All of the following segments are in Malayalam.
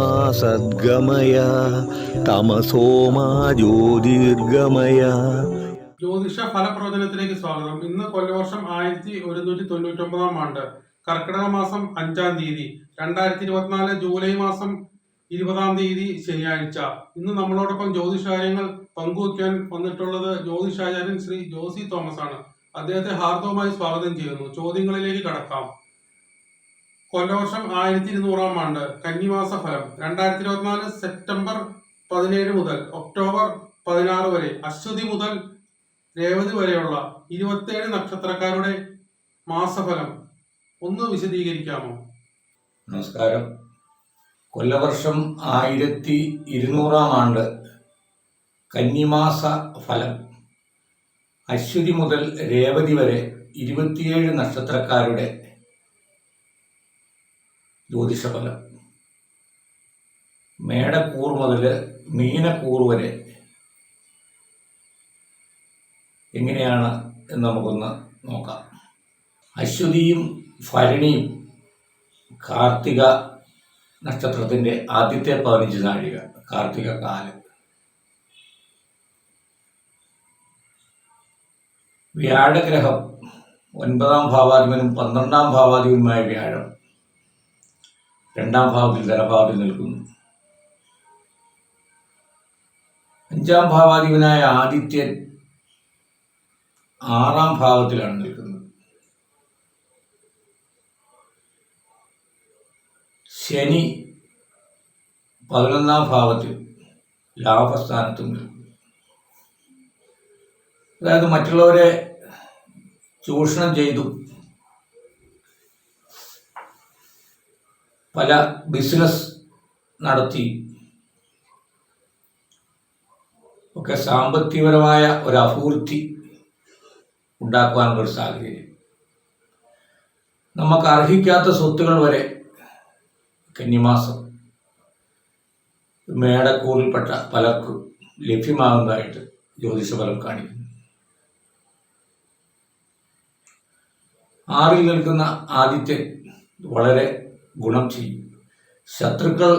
സത്യോമാ സദ്ഗമയ തമസോമാ ജ്യോതിർഗമയ. ജ്യോതിഷ ഫലപ്രവചനത്തിലേക്ക് സ്വാഗതം. ഇന്ന് കൊല്ലവർഷം ആയിരത്തി ഒരുന്നൂറ്റി തൊണ്ണൂറ്റി ഒമ്പതാം ആണ്ട് കർക്കിടക മാസം അഞ്ചാം തീയതി രണ്ടായിരത്തി ഇരുപത്തിനാല് ജൂലൈ മാസം ഇരുപതാം തീയതി ശനിയാഴ്ച. ഇന്ന് നമ്മളോടൊപ്പം ജ്യോതിഷാര്യങ്ങൾ പങ്കുവയ്ക്കാൻ വന്നിട്ടുള്ളത് ജ്യോതിഷാചാര്യൻ ശ്രീ ജോസി തോമസ് ആണ് അദ്ദേഹത്തെ ഹാർദവുമായി സ്വാഗതം ചെയ്യുന്നു. ചോദ്യങ്ങളിലേക്ക് കടക്കാം. കൊല്ലവർഷം ആയിരത്തി ഇരുന്നൂറാം ആണ്ട് കന്നിമാസ ഫലം. രണ്ടായിരത്തി ഇരുപത്തിനാല് സെപ്റ്റംബർ പതിനേഴ് മുതൽ ഒക്ടോബർ പതിനാറ് വരെ അശ്വതി മുതൽ രേവതി വരെയുള്ള ഇരുപത്തേഴ് നക്ഷത്രക്കാരുടെ മാസഫലം ഒന്ന് വിശദീകരിക്കാമോ? നമസ്കാരം. കൊല്ലവർഷം ആയിരത്തി ഇരുന്നൂറാം ആണ്ട് കന്നിമാസ ഫലം. അശ്വതി മുതൽ രേവതി വരെ ഇരുപത്തിയേഴ് നക്ഷത്രക്കാരുടെ ജ്യോതിഷഫലം. മേടക്കൂർ മുതൽ മീനക്കൂർ വരെ എങ്ങനെയാണ് എന്ന് നമുക്കൊന്ന് നോക്കാം. അശ്വതിയും ഭരണിയും കാർത്തിക നക്ഷത്രത്തിന്റെ ആദ്യത്തെ പതിനഞ്ച് നാഴിക കാർത്തിക കാലം. വ്യാഴഗ്രഹം ഒൻപതാം ഭാവാധിപനും പന്ത്രണ്ടാം ഭാവാധിപനുമായ വ്യാഴം. രണ്ടാം ഭാവത്തിൽ ധനഭാവത്തിൽ നിൽക്കുന്നു. അഞ്ചാം ഭാവാധിപനായ ആദിത്യൻ ആറാം ഭാവത്തിലാണ് നിൽക്കുന്നത്. ശനി പതിനൊന്നാം ഭാവത്തിൽ ലാഭസ്ഥാനത്തും നിൽക്കുന്നു. അതായത് മറ്റുള്ളവരെ ചൂഷണം ചെയ്തു പല ബിസിനസ് നടത്തി. ഒക്കെ സാമ്പത്തികപരമായ ഒരു അഭൂർത്തി ഉണ്ടാക്കുവാനുള്ള ഒരു സാഹചര്യം. നമുക്ക് അർഹിക്കാത്ത സ്വത്തുകൾ വരെ കന്നിമാസം. മേടക്കൂറിൽപ്പെട്ട പലർക്കും ലഭ്യമാകുന്നതായിട്ട് ജ്യോതിഷഫലം കാണിക്കുന്നു. ആറിൽ നിൽക്കുന്ന ആദിത്യൻ വളരെ ഗുണം ചെയ്യും. ശത്രുക്കൾ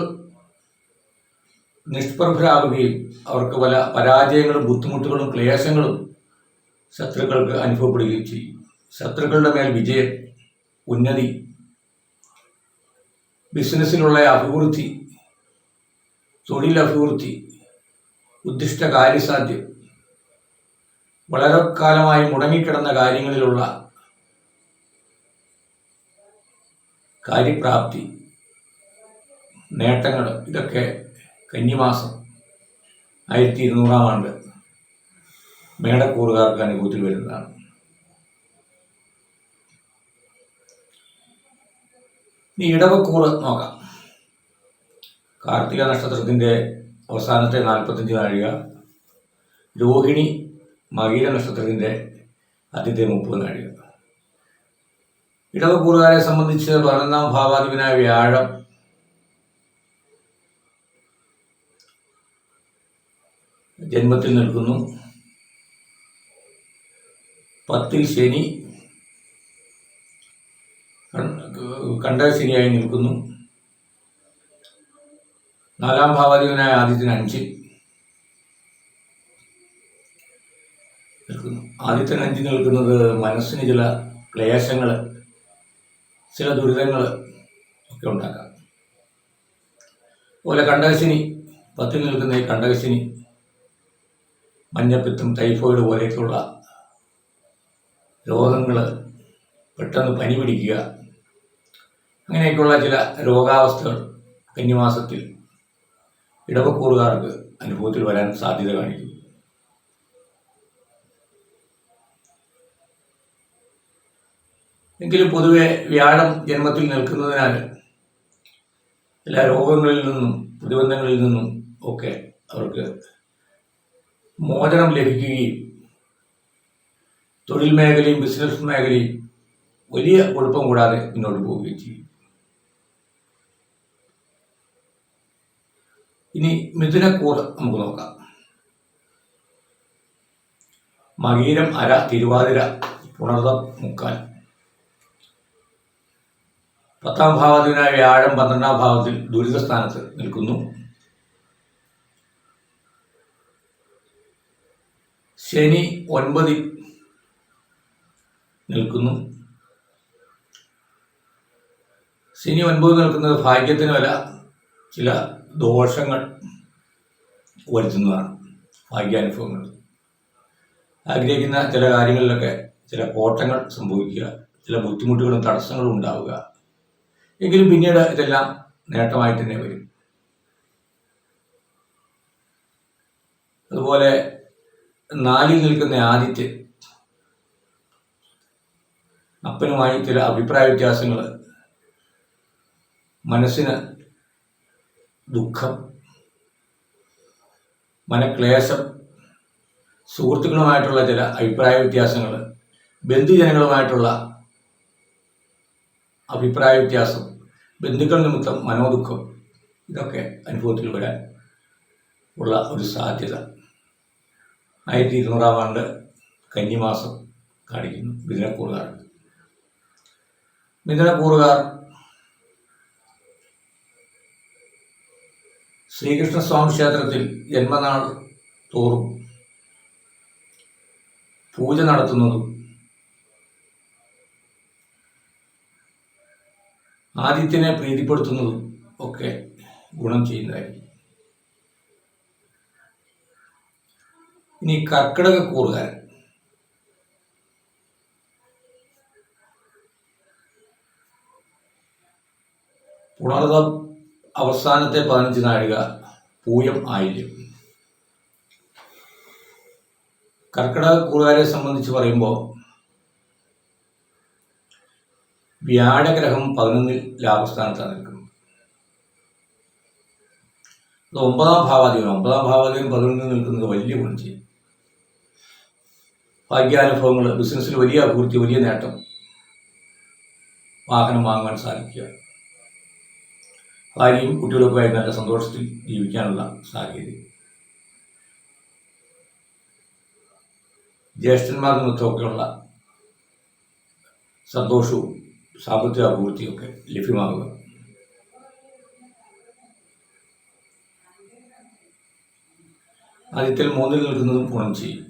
നിഷ്പ്രഭരാകുകയും അവർക്ക് പല പരാജയങ്ങളും ബുദ്ധിമുട്ടുകളും ക്ലേശങ്ങളും ശത്രുക്കൾക്ക് അനുഭവപ്പെടുകയും ചെയ്യും. ശത്രുക്കളുടെ മേൽ വിജയം ഉന്നതി ബിസിനസ്സിലുള്ള അഭിവൃദ്ധി തൊഴിലഭിവൃദ്ധി ഉദ്ദിഷ്ട കാര്യസാധ്യം വളരെ കാലമായി മുടങ്ങിക്കിടന്ന കാര്യങ്ങളിലുള്ള കാര്യപ്രാപ്തി നേട്ടങ്ങൾ ഇതൊക്കെ കന്നിമാസം ആയിരത്തി ഇരുന്നൂറാം ആണ്ട് മേടക്കൂറുകാർക്ക് അനുഭവത്തിൽ വരുന്നതാണ്. ഇനി ഇടവക്കൂറ് നോക്കാം. കാർത്തിക നക്ഷത്രത്തിന്റെ അവസാനത്തെ നാൽപ്പത്തഞ്ച് നാഴിക രോഹിണി മകീര നക്ഷത്രത്തിന്റെ ആദ്യത്തെ മുപ്പത് നാഴിക. ഇടവക്കൂറുകാരെ സംബന്ധിച്ച് പതിനൊന്നാം ഭാവാധിപനായ വ്യാഴം. ജന്മത്തിൽ നിൽക്കുന്നു. പത്തിൽ ശനി കണ്ട ശനിയായി നിൽക്കുന്നു. നാലാം ഭാവാധിപനായ ആദിത്യൻ അഞ്ചിൽ നിൽക്കുന്നു. ആദിത്യൻ അഞ്ചിൽ നിൽക്കുന്നത് മനസ്സിന് ചില ക്ലേശങ്ങൾ ചില ദുരിതങ്ങൾ ഒക്കെ ഉണ്ടാക്കാം. അതുപോലെ കണ്ടകശിനി പത്തിൽ നിൽക്കുന്ന ഈ കണ്ടകശിനി മഞ്ഞപ്പിത്തം ടൈഫോയിഡ് പോലെയൊക്കെയുള്ള രോഗങ്ങൾ പെട്ടെന്ന് പനി പിടിക്കുക അങ്ങനെയൊക്കെയുള്ള ചില രോഗാവസ്ഥകൾ കന്നിമാസത്തിൽ ഇടവക്കൂറുകാർക്ക് അനുഭവത്തിൽ വരാൻ സാധ്യത കാണിക്കും എങ്കിലും പൊതുവെ വ്യാഴം ജന്മത്തിൽ നിൽക്കുന്നതിനാൽ എല്ലാ രോഗങ്ങളിൽ നിന്നും പ്രതിബന്ധങ്ങളിൽ നിന്നും ഒക്കെ അവർക്ക് മോചനം ലഭിക്കുകയും തൊഴിൽ മേഖലയും ബിസിനസ് മേഖലയും വലിയ കുഴപ്പം കൂടാതെ മുന്നോട്ട് പോവുകയും ചെയ്യും. ഇനി മിഥുനക്കൂർ നമുക്ക് നോക്കാം. മകീരം അര തിരുവാതിര പുണർതം മുക്കാൽ. പത്താം ഭാവത്തിനായ വ്യാഴം പന്ത്രണ്ടാം ഭാവത്തിൽ ദുരിത സ്ഥാനത്ത് നിൽക്കുന്നു. ശനി ഒൻപതിൽ നിൽക്കുന്നു. ശനി ഒൻപത് നിൽക്കുന്നത് ഭാഗ്യത്തിനുമല്ല ചില ദോഷങ്ങൾ വരുത്തുന്നതാണ് ഭാഗ്യാനുഭവങ്ങൾ. ആഗ്രഹിക്കുന്ന ചില കാര്യങ്ങളിലൊക്കെ ചില കോട്ടങ്ങൾ സംഭവിക്കുക ചില ബുദ്ധിമുട്ടുകളും തടസ്സങ്ങളും ഉണ്ടാവുക. എങ്കിലും പിന്നീട് ഇതെല്ലാം നേട്ടമായിട്ട് തന്നെ വരും. അതുപോലെ നാലിൽ നിൽക്കുന്ന ആദിത്യൻ അപ്പനുമായി ചില അഭിപ്രായ വ്യത്യാസങ്ങൾ മനസ്സിന് ദുഃഖം മനക്ലേശം സുഹൃത്തുക്കളുമായിട്ടുള്ള ചില അഭിപ്രായ വ്യത്യാസങ്ങൾ ബന്ധുജനങ്ങളുമായിട്ടുള്ള അഭിപ്രായ വ്യത്യാസം ബന്ധുക്കൾ നിമിത്തം മനോദുഃഖം ഇതൊക്കെ അനുഭവത്തിൽ വരാൻ ഉള്ള ഒരു സാധ്യത. ആയിരത്തി ഇരുന്നൂറാം ആണ്ട് കന്നിമാസം കാണിക്കുന്നു മിഥുനക്കൂറുകാർ. മിഥുനക്കൂറുകാർ ശ്രീകൃഷ്ണസ്വാമി ക്ഷേത്രത്തിൽ ജന്മനാൾ തോറും പൂജ നടത്തുന്നതും ആദിത്യനെ പ്രീതിപ്പെടുത്തുന്നതും ഒക്കെ ഗുണം ചെയ്യുന്നതായിരിക്കും. ഇനി കർക്കിടക കൂറുകാരൻ. പുണർതം അവസാനത്തെ പതിനഞ്ച് നാഴിക പൂയം ആയില്യം. കർക്കിടക കൂറുകാരെ സംബന്ധിച്ച് പറയുമ്പോൾ വ്യാഴഗ്രഹം പതിനൊന്നിൽ ലാഭസ്ഥാനത്താണ് നിൽക്കുന്നത്. ഒമ്പതാം ഭാവാധികം ഒമ്പതാം ഭാവാധികം പതിനൊന്നിൽ നിൽക്കുന്നത് വലിയ ഗുണം ചെയ്യും ഭാഗ്യാനുഭവങ്ങൾ ബിസിനസ്സിൽ വലിയ അഭിവൃദ്ധി വലിയ നേട്ടം. വാഹനം വാങ്ങാൻ സാധിക്കുക. ഭാര്യയും കുട്ടികളൊക്കെ നല്ല സന്തോഷത്തിൽ ജീവിക്കാനുള്ള സാഹചര്യം. ജ്യേഷ്ഠന്മാർ നിന്നൊക്കെയുള്ള സന്തോഷവും സാമ്പത്തിക അഭിവൃദ്ധിയൊക്കെ ലഭ്യമാകുക. ആദ്യത്തിൽ മൂന്നിൽ നിൽക്കുന്നതും ഗുണം ചെയ്യും.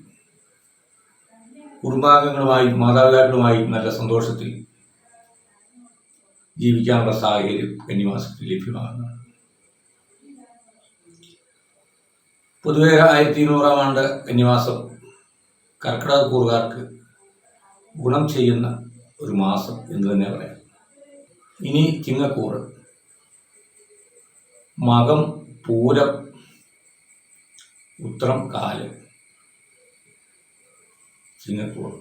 കുടുംബാംഗങ്ങളുമായും മാതാപിതാക്കളുമായും നല്ല സന്തോഷത്തിൽ ജീവിക്കാനുള്ള സാഹചര്യം കന്നിമാസത്തിൽ ലഭ്യമാകുന്നതാണ് പൊതുവെ ആയിരത്തി ഇരുന്നൂറാം ആണ്ട് കന്നിമാസം കർക്കിടക കൂറുകാർക്ക് ഗുണം ചെയ്യുന്ന ഒരു മാസം എന്ന് തന്നെ പറയാം. ഇനി ചിങ്ങക്കൂറ് മകം പൂരം ഉത്രം കാൽ. ചിങ്ങക്കൂർ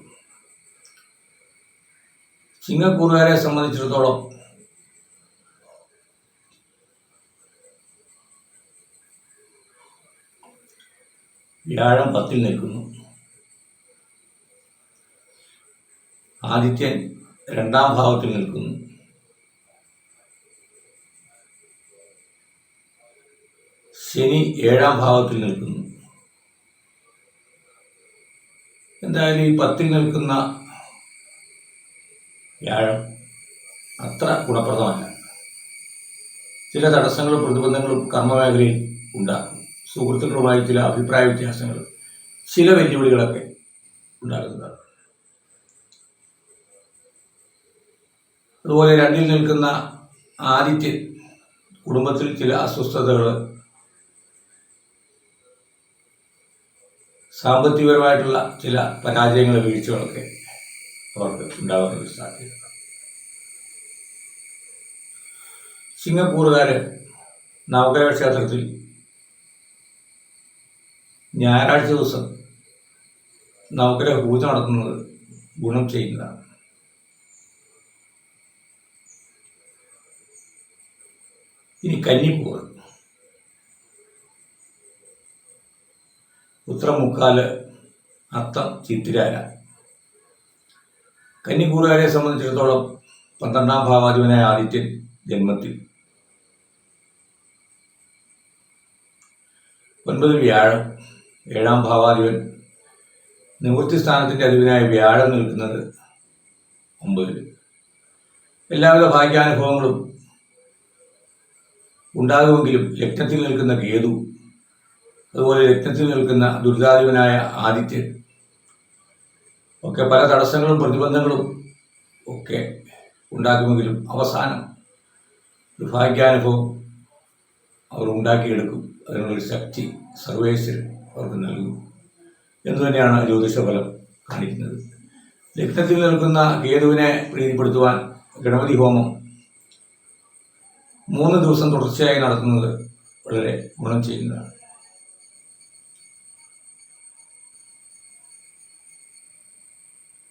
ചിങ്ങക്കൂറുകാരെ സംബന്ധിച്ചിടത്തോളം വ്യാഴം പത്തിൽ നിൽക്കുന്നു. ആദിത്യൻ രണ്ടാം ഭാവത്തിൽ നിൽക്കുന്നു. ശനി ഏഴാം ഭാവത്തിൽ നിൽക്കുന്നു. എന്തായാലും ഈ പത്തിൽ നിൽക്കുന്ന വ്യാഴം അത്ര ഗുണപ്രദമല്ല. ചില തടസ്സങ്ങളും പ്രതിബന്ധങ്ങളും കർമ്മമേഖലയിൽ ഉണ്ടാക്കും. സുഹൃത്തുക്കളുമായി ചില അഭിപ്രായ വ്യത്യാസങ്ങൾ ചില വെല്ലുവിളികളൊക്കെ ഉണ്ടാകുന്നതാണ് അതുപോലെ രണ്ടിൽ നിൽക്കുന്ന ആദിത്യൻ കുടുംബത്തിൽ ചില അസ്വസ്ഥതകൾ സാമ്പത്തികപരമായിട്ടുള്ള ചില പരാജയങ്ങൾ വീഴ്ചകളൊക്കെ അവർക്ക് ഉണ്ടാകുന്ന ഒരു സാധ്യത. സിംഗപ്പൂറുകാര് നവഗ്രഹ ക്ഷേത്രത്തിൽ ഞായറാഴ്ച ദിവസം നവഗ്രഹ പൂജ നടത്തുന്നത് ഗുണം ചെയ്യുന്നതാണ്. ഇനി കന്നിപ്പൂവ് ഉത്തരമുക്കാൽ അത്തം ചിത്തിരാര. കന്നിക്കൂറുകാരെ സംബന്ധിച്ചിടത്തോളം പന്ത്രണ്ടാം ഭാവാധിപനായ ആദിത്യൻ ജന്മത്തിൽ. ഒൻപത് വ്യാഴം ഏഴാം ഭാവാധിപൻ. നിവൃത്തി സ്ഥാനത്തിന്റെ അധിപനായ വ്യാഴം നിൽക്കുന്നത് ഒമ്പതിൽ. എല്ലാവിധ ഭാഗ്യാനുഭവങ്ങളും ഉണ്ടാകുമെങ്കിലും ലഗ്നത്തിൽ നിൽക്കുന്ന കേതു അതുപോലെ ലഗ്നത്തിൽ നിൽക്കുന്ന ദുരിതാധിപനായ ആദിത്യൻ ഒക്കെ പല തടസ്സങ്ങളും പ്രതിബന്ധങ്ങളും ഒക്കെ ഉണ്ടാക്കുമെങ്കിലും അവസാനം ദുർഭാഗ്യാനുഭവം ഭാഗ്യാനുഭവം അവർ ഉണ്ടാക്കിയെടുക്കും. അതിനുള്ളൊരു ശക്തി സർവേശ്വരൻ അവർക്ക് നൽകും എന്ന് തന്നെയാണ് ജ്യോതിഷഫലം കാണിക്കുന്നത്. ലഗ്നത്തിൽ നിൽക്കുന്ന കേതുവിനെ പ്രീതിപ്പെടുത്തുവാൻ ഗണപതി ഹോമം മൂന്ന് ദിവസം തുടർച്ചയായി നടത്തുന്നത് വളരെ ഗുണം ചെയ്യുന്നതാണ്.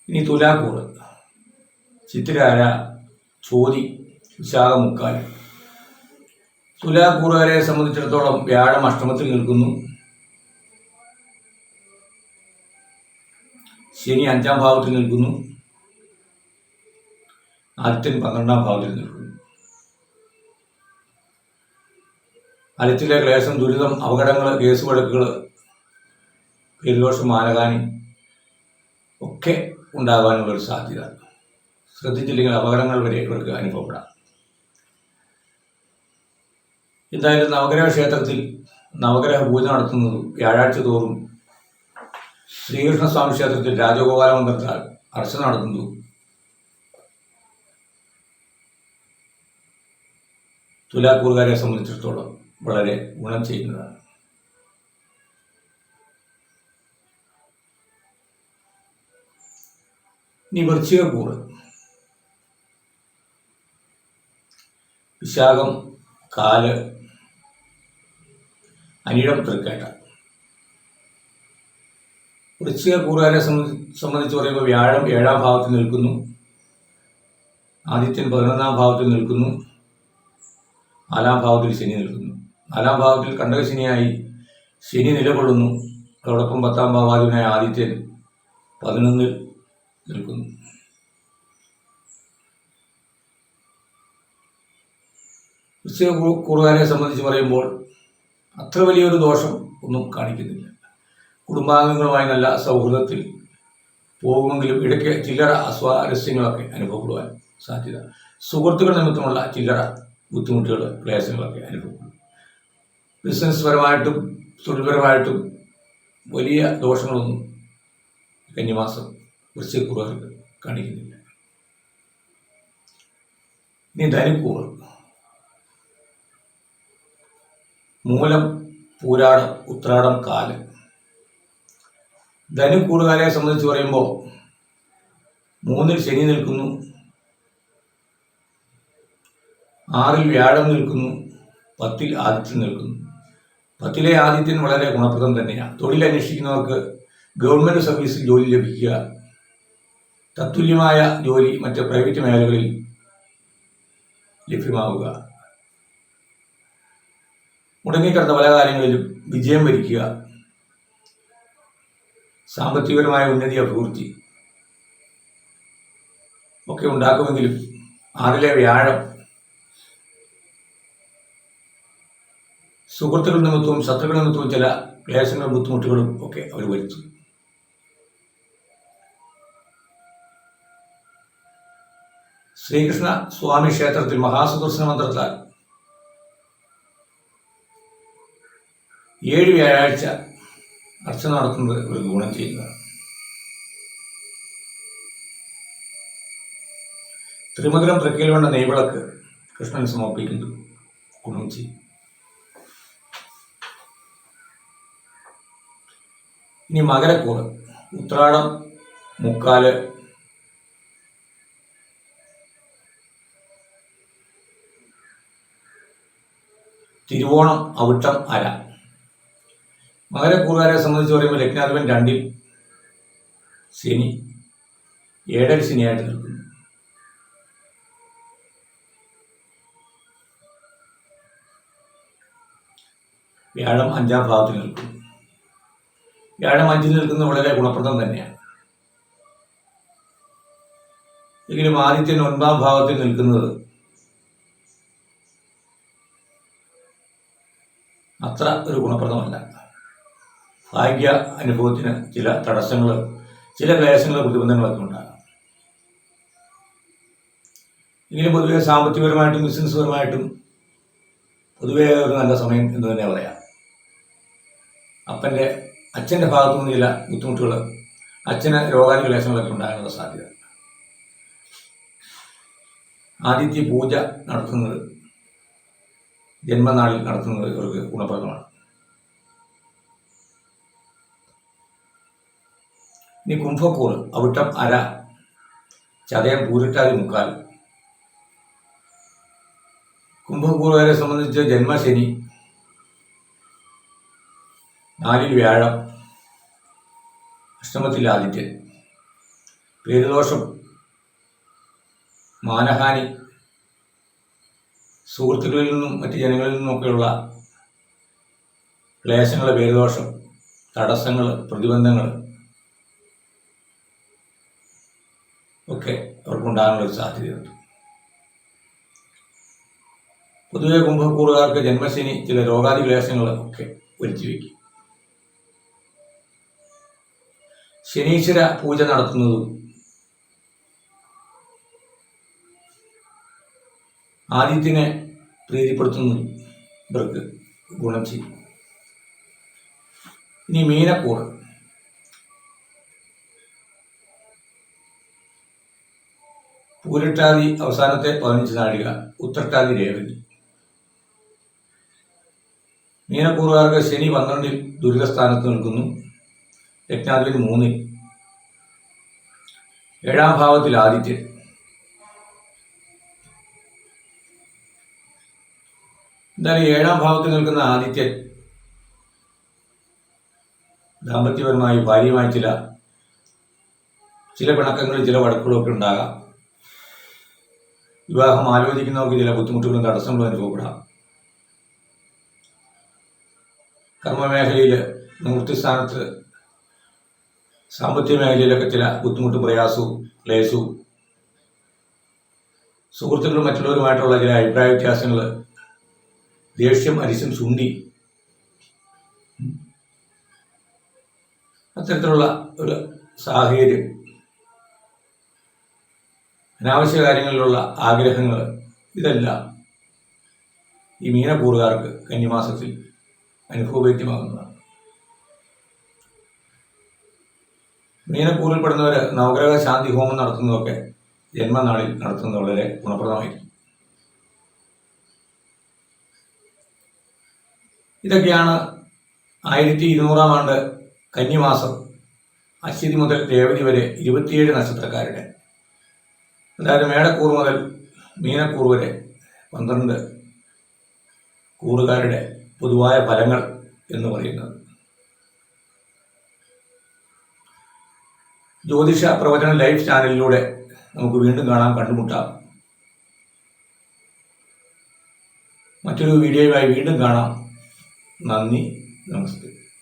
ഇനി തുലാക്കൂറ് ചിത്തിരാര ചോതി വിശാഖമുക്കാൽ തുലാക്കൂറുകാരെ സംബന്ധിച്ചിടത്തോളം വ്യാഴം അഷ്ടമത്തിൽ നിൽക്കുന്നു. ശനി അഞ്ചാം ഭാവത്തിൽ നിൽക്കുന്നു. ആദിത്യൻ പന്ത്രണ്ടാം ഭാവത്തിൽ നിൽക്കുന്നു. അലച്ചിലെ ക്ലേശം ദുരിതം അപകടങ്ങൾ കേസ് വഴക്കുകൾ പേരുദോഷം മാനഹാനി ഒക്കെ ഉണ്ടാകാനുള്ളൊരു സാധ്യത. ശ്രദ്ധിച്ചില്ലെങ്കിൽ അപകടങ്ങൾ വരെ ഇവർക്ക് അനുഭവപ്പെടാം. എന്തായാലും നവഗ്രഹ ക്ഷേത്രത്തിൽ നവഗ്രഹ പൂജ നടത്തുന്നത് വ്യാഴാഴ്ച തോറും ശ്രീകൃഷ്ണസ്വാമി ക്ഷേത്രത്തിൽ രാജഗോപാല മന്ത്രത്താൽ അർച്ചന നടത്തുന്നു. തുലാക്കൂറുകാരെ സംബന്ധിച്ചിടത്തോളം വളരെ ഗുണം ചെയ്യുന്നതാണ്. ഇനി വൃശ്ചികക്കൂറ് വിശാഖം കാൽ അനിടം തൃക്കേട്ട. വൃശ്ചിക കൂറുകാരെ സംബന്ധി സംബന്ധിച്ച് പറയുമ്പോൾ വ്യാഴം ഏഴാം ഭാവത്തിൽ നിൽക്കുന്നു. ആദിത്യൻ പതിനൊന്നാം ഭാവത്തിൽ നിൽക്കുന്നു. നാലാം ഭാവത്തിൽ ശനി നിൽക്കുന്നു. നാലാം ഭാവത്തിൽ കണ്ടകശനിയായി ശനി നിലകൊള്ളുന്നു. അതോടൊപ്പം പത്താം ഭാവാധിപനായ ആദിത്യൻ പതിനൊന്നിൽ നിൽക്കുന്നു. വൃശ്ചിക കൂറുകാരെ സംബന്ധിച്ച് പറയുമ്പോൾ അത്ര വലിയൊരു ദോഷം ഒന്നും കാണിക്കുന്നില്ല. കുടുംബാംഗങ്ങളുമായി നല്ല സൗഹൃദത്തിൽ പോകുമെങ്കിലും ഇടയ്ക്ക് ചില്ലറ അസ്വാരസ്യങ്ങളൊക്കെ അനുഭവപ്പെടുവാൻ സാധ്യത. സുഹൃത്തുക്കൾ നിമിത്തമുള്ള ചില്ലറ ബുദ്ധിമുട്ടുകൾ ക്ലേശങ്ങളൊക്കെ അനുഭവപ്പെടും. ബിസിനസ് പരമായിട്ടും തൊഴിൽപരമായിട്ടും വലിയ ദോഷങ്ങളൊന്നും കന്നിമാസം വൃശ്ചിക്കുറവർക്ക് കാണിക്കുന്നില്ല. ഇനി ധനുക്കൂറ് മൂലം പൂരാടം ഉത്രാടം കാൽ. ധനുക്കൂറുകാരെ സംബന്ധിച്ച് പറയുമ്പോൾ മൂന്നിൽ ശനി നിൽക്കുന്നു ആറിൽ വ്യാഴം നിൽക്കുന്നു പത്തിൽ ആദിത്യം നിൽക്കുന്നു. പത്തിലെ ആദിത്യൻ വളരെ ഗുണപ്രദം തന്നെയാണ്. തൊഴിൽ അന്വേഷിക്കുന്നവർക്ക് ഗവൺമെന്റ് സർവീസിൽ ജോലി ലഭിക്കുക തത്തുല്യമായ ജോലി മറ്റ് പ്രൈവറ്റ് മേഖലകളിൽ ലഭ്യമാവുക. മുടങ്ങിക്കിടന്ന പല കാര്യങ്ങളിലും വിജയം വരിക്കുക. സാമ്പത്തികപരമായ ഉന്നതി അഭിവൃദ്ധി ഒക്കെ ഉണ്ടാക്കുമെങ്കിലും ആറിലെ വ്യാഴം സുഹൃത്തുക്കൾ നിമിത്തവും ശത്രുക്കൾ നിമിത്തവും ചില ക്ലേശങ്ങളും ബുദ്ധിമുട്ടുകളും ഒക്കെ അവർ വരുത്തും. ശ്രീകൃഷ്ണ സ്വാമി ക്ഷേത്രത്തിൽ മഹാസുദർശന മന്ത്രത്താൽ ഏഴ് വ്യാഴാഴ്ച അർച്ചന നടത്തുന്നത് ഒരു ഗുണം ചെയ്യുന്നതാണ്. തിരുമധുരം പ്രക്രിയയിൽ വേണ്ട നെയ്വിളക്ക് കൃഷ്ണൻ സമർപ്പിക്കുന്നു. ഗുണം ചെയ്യും. ഇനി മകരക്കൂറ് ഉത്രാടം മുക്കാൽ. തിരുവോണം അവിട്ടം അര. മകരക്കൂറുകാരെ സംബന്ധിച്ച് പറയുമ്പോൾ ലഗ്നാധിപൻ രണ്ടിൽ ശനി ഏഴര ശനിയായിട്ട് നിൽക്കുന്നു. വ്യാഴം അഞ്ചാം ഭാഗത്തിൽ നിൽക്കുന്നു. വ്യാഴം അഞ്ചിൽ നിൽക്കുന്നത് വളരെ ഗുണപ്രദം തന്നെയാണ്. എങ്കിലും ആദിത്യൻ ഒൻപതാം ഭാവത്തിൽ നിൽക്കുന്നത് അത്ര ഒരു ഗുണപ്രദമല്ല. ഭാഗ്യ അനുഭവത്തിന് ചില തടസ്സങ്ങൾ ചില ക്ലേശങ്ങൾ പ്രതിബന്ധങ്ങളൊക്കെ ഉണ്ടാകാം. എങ്കിലും പൊതുവെ സാമ്പത്തികപരമായിട്ടും ബിസിനസ്സുപരമായിട്ടും പൊതുവേ ഒരു നല്ല സമയം എന്ന് തന്നെ പറയാം. അപ്പന്റെ അച്ഛന്റെ ഭാഗത്തു നിന്ന് ചില ബുദ്ധിമുട്ടുകൾ അച്ഛന് രോഗാനുക്ലേശങ്ങളൊക്കെ ഉണ്ടാകാനുള്ള സാധ്യത. ആദിത്യ പൂജ നടത്തുന്നത് ജന്മനാളിൽ നടത്തുന്നത് ഇവർക്ക് ഗുണപ്രദമാണ്. ഇനി കുംഭക്കൂർ അവിട്ടം അര ചതയം പൂരിട്ടാതി മുക്കാൽ. കുംഭക്കൂറുകാരെ സംബന്ധിച്ച് ജന്മശനി നാലിൽ വ്യാഴം. അഷ്ടമത്തിൽ ആദിത്യൻ. പേരുദോഷം മാനഹാനി. സുഹൃത്തുക്കളിൽ നിന്നും മറ്റ് ജനങ്ങളിൽ നിന്നുമൊക്കെയുള്ള ക്ലേശങ്ങൾ പേരുദോഷം തടസ്സങ്ങൾ പ്രതിബന്ധങ്ങൾ ഒക്കെ അവർക്കുണ്ടാകാനുള്ള സാധ്യതയുണ്ട്. പൊതുവെ കുംഭക്കൂറുകാർക്ക് ജന്മശനി ചില രോഗാദി ക്ലേശങ്ങൾ ഒക്കെ ഒരുച്ചു വയ്ക്കും. ശനീശ്വര പൂജ നടത്തുന്നതും. ആദിത്യനെ പ്രീതിപ്പെടുത്തുന്നതും ഇവർക്ക് ഗുണം ചെയ്യും. ഇനി മീനക്കൂർ പൂരട്ടാതി അവസാനത്തെ പതിനഞ്ച് നാഴിക ഉത്രട്ടാതി രേവതി. മീനക്കൂറുകാർക്ക് ശനി പന്ത്രണ്ടിൽ ദുരിതസ്ഥാനത്ത് നിൽക്കുന്നു. രത്നാധിപതി മൂന്നിൽ ഏഴാം ഭാവത്തിൽ ആദിത്യൻ എന്തായാലും ഏഴാം ഭാവത്തിൽ നിൽക്കുന്ന ആദിത്യൻ ദാമ്പത്യപരമായി ഭാര്യയുമായി ചില ചില പിണക്കങ്ങളും ചില വഴക്കുകളും ഒക്കെ ഉണ്ടാകാം. വിവാഹം ആലോചിക്കുന്നവർക്ക് ചില ബുദ്ധിമുട്ടുകളും തടസ്സങ്ങളും അനുഭവപ്പെടാം. കർമ്മമേഖലയിൽ നിവൃത്തിസ്ഥാനത്ത് സാമ്പത്തിക മേഖലയിലൊക്കെ ചില ബുദ്ധിമുട്ടും പ്രയാസവും ക്ലേശവും. സുഹൃത്തുക്കളും മറ്റുള്ളവരുമായിട്ടുള്ള ചില അഭിപ്രായ വ്യത്യാസങ്ങൾ ദേഷ്യം അരിശം ചുണ്ടി അത്തരത്തിലുള്ള ഒരു സാഹചര്യം. അനാവശ്യ കാര്യങ്ങളിലുള്ള ആഗ്രഹങ്ങൾ ഇതെല്ലാം ഈ മീനപൂർകാർക്ക് കന്നിമാസത്തിൽ അനുഭവവേദ്യമാകുന്നതാണ് മീനക്കൂറിൽപ്പെടുന്നവർ നവഗ്രഹ ശാന്തി ഹോമം നടത്തുന്നതൊക്കെ ജന്മനാളിൽ നടത്തുന്നത് വളരെ ഗുണപ്രദമായിരിക്കും. ഇതൊക്കെയാണ് ആയിരത്തി ഇരുന്നൂറാം ആണ്ട് കന്നിമാസം അശ്വതി മുതൽ രേവതി വരെ ഇരുപത്തിയേഴ് നക്ഷത്രക്കാരുടെ. അതായത് മേടക്കൂർ മുതൽ മീനക്കൂർ വരെ പന്ത്രണ്ട് കൂറുകാരുടെ പൊതുവായ ഫലങ്ങൾ എന്ന് പറയുന്നത്. ജ്യോതിഷ പ്രവചന ലൈവ് ചാനലിലൂടെ നമുക്ക് വീണ്ടും കാണാം കണ്ടുമുട്ടാം. മറ്റൊരു വീഡിയോയുമായി വീണ്ടും കാണാം. നന്ദി നമസ്തേ.